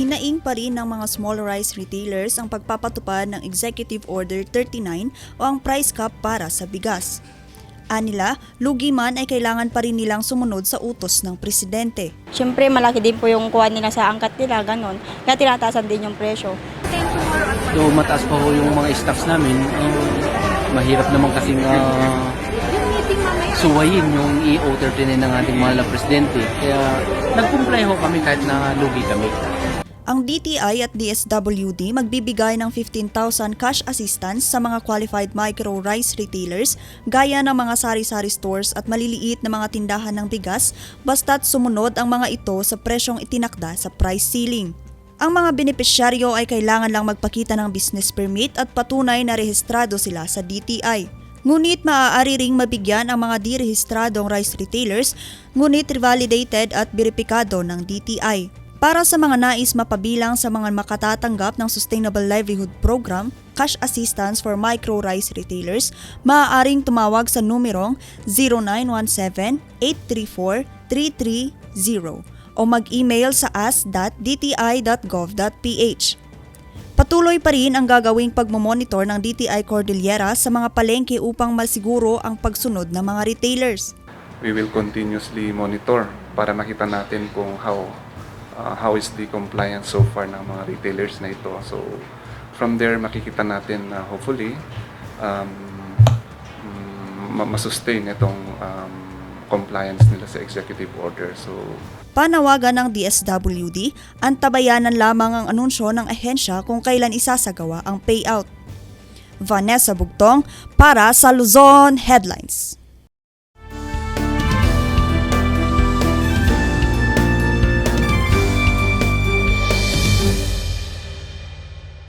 hinaing pa rin ng mga small rice retailers ang pagpapatupad ng Executive Order 39 o ang price cap para sa bigas. Anila, lugi man ay kailangan pa rin nilang sumunod sa utos ng presidente. Siyempre, malaki din po yung kuha nila sa angkat nila, ganun. Kaya tinataasan din yung presyo. Though mataas pa ho yung mga stocks namin, eh, mahirap naman kasing ah, suwayin yung EO39 ng ating mahal na presidente. Kaya nag-comply ho kami kahit na lugi kami. Ang DTI at DSWD magbibigay ng 15,000 cash assistance sa mga qualified micro rice retailers gaya ng mga sari-sari stores at maliliit na mga tindahan ng bigas basta't sumunod ang mga ito sa presyong itinakda sa price ceiling. Ang mga benepisyaryo ay kailangan lang magpakita ng business permit at patunay na rehistrado sila sa DTI. Ngunit maaari ring mabigyan ang mga direhistradong rice retailers ngunit revalidated at beripikado ng DTI. Para sa mga nais mapabilang sa mga makatatanggap ng Sustainable Livelihood Program, Cash Assistance for Micro Rice Retailers, maaaring tumawag sa numerong 0917-834-330 o mag-email sa as.dti.gov.ph. Patuloy pa rin ang gagawing pagmamonitor ng DTI Cordillera sa mga palengke upang masiguro ang pagsunod ng mga retailers. we will continuously monitor para makita natin kung how uh, how is the compliance so far ng mga retailers na ito. So from there makikita natin na hopefully um, mm, ma- masustain itong um, compliance nila sa executive order. So Panawagan ng DSWD, antabayanan lamang ang anunsyo ng ahensya kung kailan isasagawa ang payout. Vanessa Bugtong para sa Luzon Headlines.